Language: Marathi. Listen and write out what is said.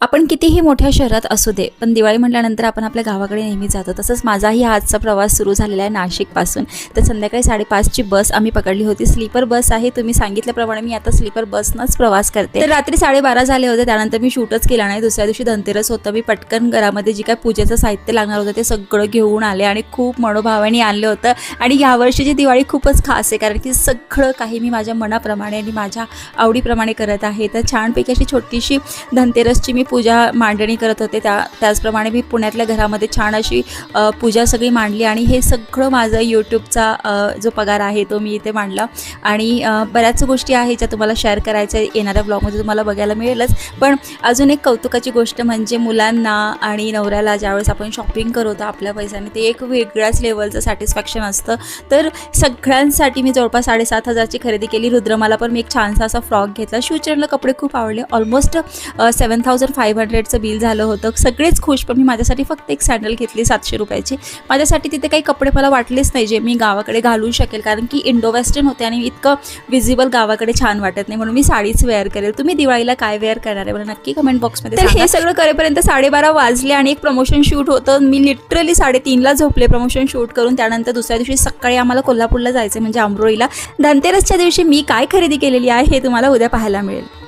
आपण कितीही मोठ्या शहरात असू दे पण दिवाळी म्हटल्यानंतर आपण आपल्या गावाकडे नेहमी जातो. तसंच माझाही आजचा प्रवास सुरू झालेला आहे नाशिकपासून. तर संध्याकाळी साडेपाचची बस आम्ही पकडली होती. स्लीपर बस आहे तुम्ही सांगितल्याप्रमाणे मी आता स्लीपर बसनंच प्रवास करते. तर रात्री साडेबारा झाले होते त्यानंतर मी शूटच केला नाही. दुसऱ्या दिवशी धनतेरस होतं. मी पटकन घरामध्ये जी काय पूजेचं साहित्य लागणार होतं ते सगळं घेऊन आले आणि खूप मनोभावाने आणलं होतं. आणि यावर्षीची दिवाळी खूपच खास आहे कारण की सगळं काही मी माझ्या मनाप्रमाणे आणि माझ्या आवडीप्रमाणे करत आहे. तर छानपैकी अशी छोटीशी धनतेरसची मी पूजा मांडणी करत होते त्या त्याचप्रमाणे मी पुण्यातल्या घरामध्ये छान अशी पूजा सगळी मांडली आणि हे सगळं माझं यूट्यूबचा जो पगार आहे तो मी इथे मांडला. आणि बऱ्याच गोष्टी आहेत ज्या तुम्हाला शेअर करायच्या येणाऱ्या ब्लॉगमध्ये तुम्हाला बघायला मिळेलच. पण अजून एक कौतुकाची गोष्ट म्हणजे मुलांना आणि नवऱ्याला ज्यावेळेस आपण शॉपिंग करतो आपल्या पैशाने ते एक वेगळ्याच लेवलचं सॅटिस्फॅक्शन असतं. तर सगळ्यांसाठी मी जवळपास साडेसात हजारची खरेदी केली. रुद्रमाला पण मी एक छानसा असा फ्रॉक घेतला. शिवचरणला कपडे खूप आवडले. ऑलमोस्ट सेवन थाउजंड फाईव्ह हंड्रेडचं बिल झालं होतं. सगळेच खुश पण मी माझ्यासाठी फक्त एक सँडल घेतली सातशे रुपयाची. माझ्यासाठी तिथे काही कपडे मला वाटलेच नाही जे मी गावाकडे घालू शकेल कारण की इंडो वेस्टर्न होते आणि इतकं विजिबल गावाकडे छान वाटत नाही. म्हणून मी साडीच वेअर करेल तुम्ही दिवाळीला काय वेअर करणार आहे? मला नक्की कमेंट बॉक्समध्ये तर हे सगळं करेपर्यंत साडेबारा वाजले आणि एक प्रमोशन शूट होतं. मी लिटरली साडेतीनला झोपले प्रमोशन शूट करून. त्यानंतर दुसऱ्या दिवशी सकाळी आम्हाला कोल्हापूरला जायचं म्हणजे आंबरोळीला धनतेरसच्या दिवशी मी काय खरेदी केलेली आहे हे तुम्हाला उद्या पाहायला मिळेल.